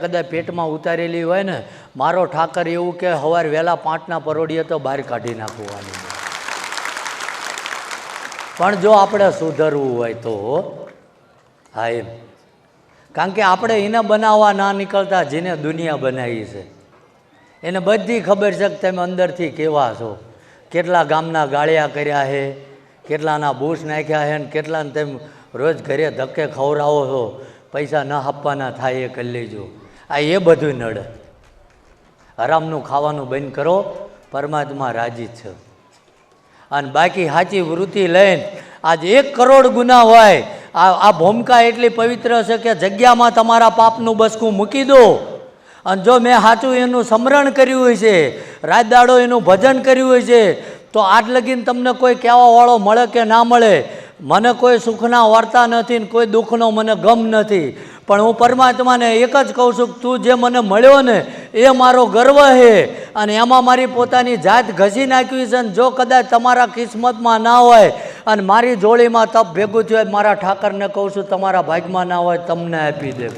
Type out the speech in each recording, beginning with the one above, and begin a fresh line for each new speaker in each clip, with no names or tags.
કદાચ પેટમાં ઉતારેલી હોય ને, મારો ઠાકર એવું કે હવાર વહેલા પાંચના પરોડીએ તો બહાર કાઢી નાખવાની. પણ જો આપણે સુધરવું હોય તો, હા એમ. કારણ કે આપણે એને બનાવવા ના નીકળતા જેને દુનિયા બનાવી છે. એને બધી ખબર છે કે તમે અંદરથી કેવા છો. કેટલા ગામના ગાળિયા કર્યા છે કેટલાના બૂસ નાખ્યા છે ને કેટલાને તેમ રોજ ઘરે ધક્કે ખવડાવો છો. પૈસા ન આપવાના થાય એ કરી લેજો. આ એ બધું નડે. હરામનું ખાવાનું બંધ કરો, પરમાત્મા રાજી છે. અને બાકી સાચી વૃત્તિ લઈને આજ એક કરોડ ગુના હોય, આ આ ભૂમિકા એટલી પવિત્ર છે કે જગ્યામાં તમારા પાપનું બસકું મૂકી દો. અને જો મેં સાચું એનું સ્મરણ કર્યું હોય છે, રાત દાડો એનું ભજન કર્યું હોય છે, તો આજ તમને કોઈ કહેવાવાળો મળે કે ના મળે? મને કોઈ સુખના વાર્તા નથી ને કોઈ દુઃખનો મને ગમ નથી. પણ હું પરમાત્માને એક જ કહું છું કે તું જે મને મળ્યો ને, એ મારો ગર્વ છે અને એમાં મારી પોતાની જાત ઘસી નાખવી છે અને જો કદાચ તમારા કિસ્મતમાં ના હોય અને મારી જોડીમાં તપ ભેગું થયું હોય, મારા ઠાકરને કહું છું, તમારા ભાગમાં ના હોય, તમને આપી દે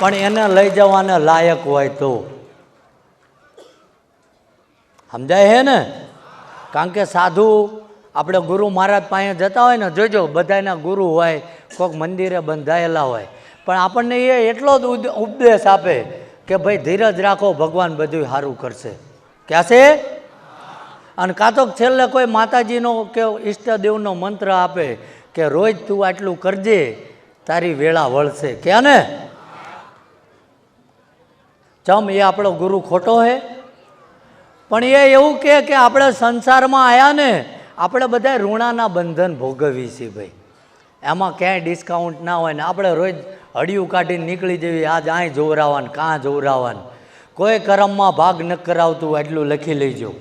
પણ એને લઈ જવાને લાયક હોય તો. સમજાય હે ને? કારણ કે સાધુ આપણે ગુરુ મહારાજ પાસે જતા હોય ને, જોજો, બધાના ગુરુ હોય કોઈક મંદિરે બંધાયેલા હોય. પણ આપણને એ એટલો જ ઉપદેશ આપે કે ભાઈ ધીરજ રાખો, ભગવાન બધું સારું કરશે. કહેશે અને કાં તો છેલ્લે કોઈ માતાજીનો કે ઈષ્ટદેવનો મંત્ર આપે કે રોજ તું આટલું કરજે, તારી વેળા વળશે. કે ને? ચમ એ આપણો ગુરુ ખોટો હે? પણ એ એવું કે આપણે સંસારમાં આવ્યા ને આપણે બધા ઋણાના બંધન ભોગવીએ છીએ ભાઈ. એમાં ક્યાંય ડિસ્કાઉન્ટ ના હોય ને આપણે રોજ હડિયું કાઢીને નીકળી જવી આજ અહીં જોવરાવાનું, કાં જોવરાવાનું? કોઈ કરમમાં ભાગ ન કરાવતું એટલું લખી લેજો.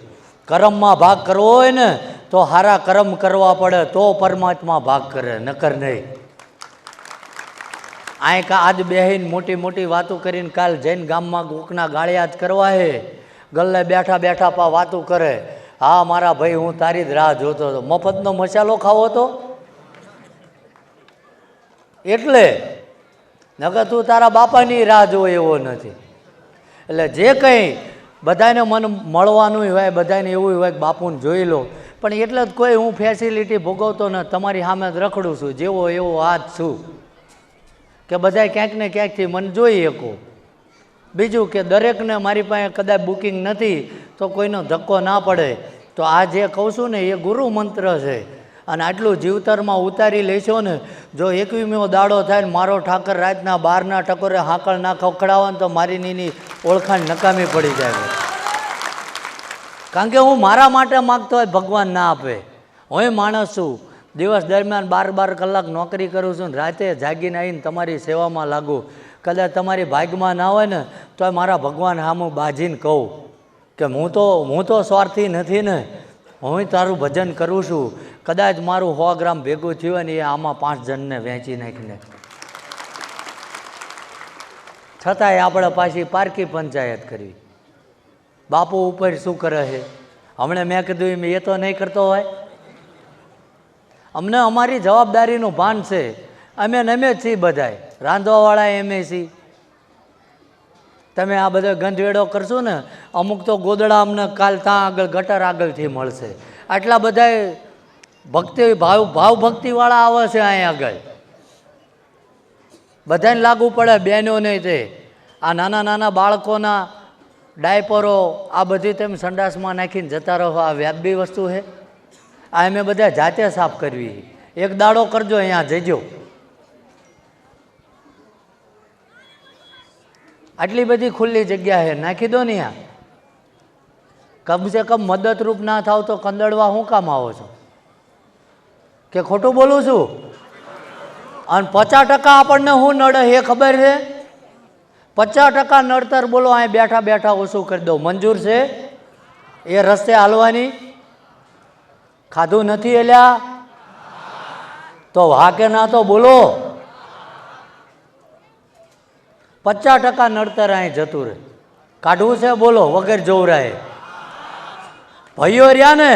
કરમમાં ભાગ કરવો હોય ને, તો સારા કર્મ કરવા પડે, તો પરમાત્મા ભાગ કરે, નકર નહીં. અહીં કા આજ બેહીને મોટી મોટી વાતો કરીને કાલ જૈન ગામમાં કોકના ગાળિયા જ કરવા હે. ગલ્લે બેઠા બેઠા પા વાતો કરે. હા, મારા ભાઈ, હું તારી જ રાહ જોતો હતો. મફતનો મસાલો ખાવો તો? એટલે? નકર તું તારા બાપાની રાહ જોવો એવો નથી. એટલે જે કંઈ બધાને મન મળવાનું હોય, બધાને એવું હોય કે બાપુને જોઈ લો. પણ એટલે જ કોઈ હું ફેસિલિટી ભોગવતો ન, તમારી સામે જ રખડું છું, જેવો એવો હાથ છું. કે બધા ક્યાંક ને ક્યાંકથી મને જોઈ શકો. બીજું કે દરેકને મારી પાસે કદાચ બુકિંગ નથી, તો કોઈનો ધક્કો ના પડે. તો આ જે કહું છું ને, એ ગુરુ મંત્ર છે. અને આટલું જીવતરમાં ઉતારી લેશો ને, જો એકવીમો દાડો થાય ને, મારો ઠાકર રાતના બારના ટકોરે હાંકળ ના ખખડાવે ને, તો મારી નીની ઓળખાણ નકામી પડી જાય કારણ કે હું મારા માટે માગતો હોય, ભગવાન ના આપે. હું માણસ છું. દિવસ દરમિયાન બાર બાર કલાક નોકરી કરું છું ને, રાતે જાગીને આવીને તમારી સેવામાં લાગુ. કદાચ તમારી ભાગમાં ના હોય ને તો મારા ભગવાન સામું બાજીને કહું કે હું તો હું તો સ્વાર્થી નથી ને, હું તારું ભજન કરું છું. કદાચ મારું સો ગ્રામ ભેગું થયું હોય ને, એ આમાં પાંચ જણને વહેંચી નાખીને. છતાંય આપણે પાછી પારકી પંચાયત કરવી. બાપુ ઉપર શું કરે છે? હમણાં મેં કીધું એમ, એ તો નહીં કરતો હોય. અમને અમારી જવાબદારીનું ભાન છે. અમે નમે જ છીએ બધાય. રાંધવાવાળા એમએસી તમે આ બધો ગંધવેડો કરશો ને, અમુક તો ગોદડા અમને કાલ ત્યાં આગળ ગટર આગળથી મળશે. આટલા બધા ભક્તિ, ભાવ ભાવ ભક્તિવાળા આવે છે અહીંયા આગળ. બધાને લાગુ પડે બહેનોને તે. આ નાના નાના બાળકોના ડાયપરો, આ બધી તેમ સંડાસમાં નાખીને જતા રહો. આ વ્યાજબી વસ્તુ છે. આ અમે બધા જાતે સાફ કરવી. એક દાડો કરજો, અહીંયા જજો. આટલી બધી ખુલ્લી જગ્યા છે નાખી દો ને આ કમસે કમ મદદરૂપ ના થાવ તો કંદડવા હું કામ આવો છો? કે ખોટું બોલું છું? અને પચાસ ટકા આપણને શું નડે એ ખબર છે? પચાસ ટકા નડતર બોલો, અહીં બેઠા બેઠા ઓછું કરી દો મંજૂર છે? એ રસ્તે હાલવાની? ખાધું નથી એલ્યા? તો હા કે ના તો બોલો. પચાસ ટકા નડતર અહીં જતું રહે. કાઢવું છે બોલો વગર જોવરાય ભાઈઓ રહ્યા ને?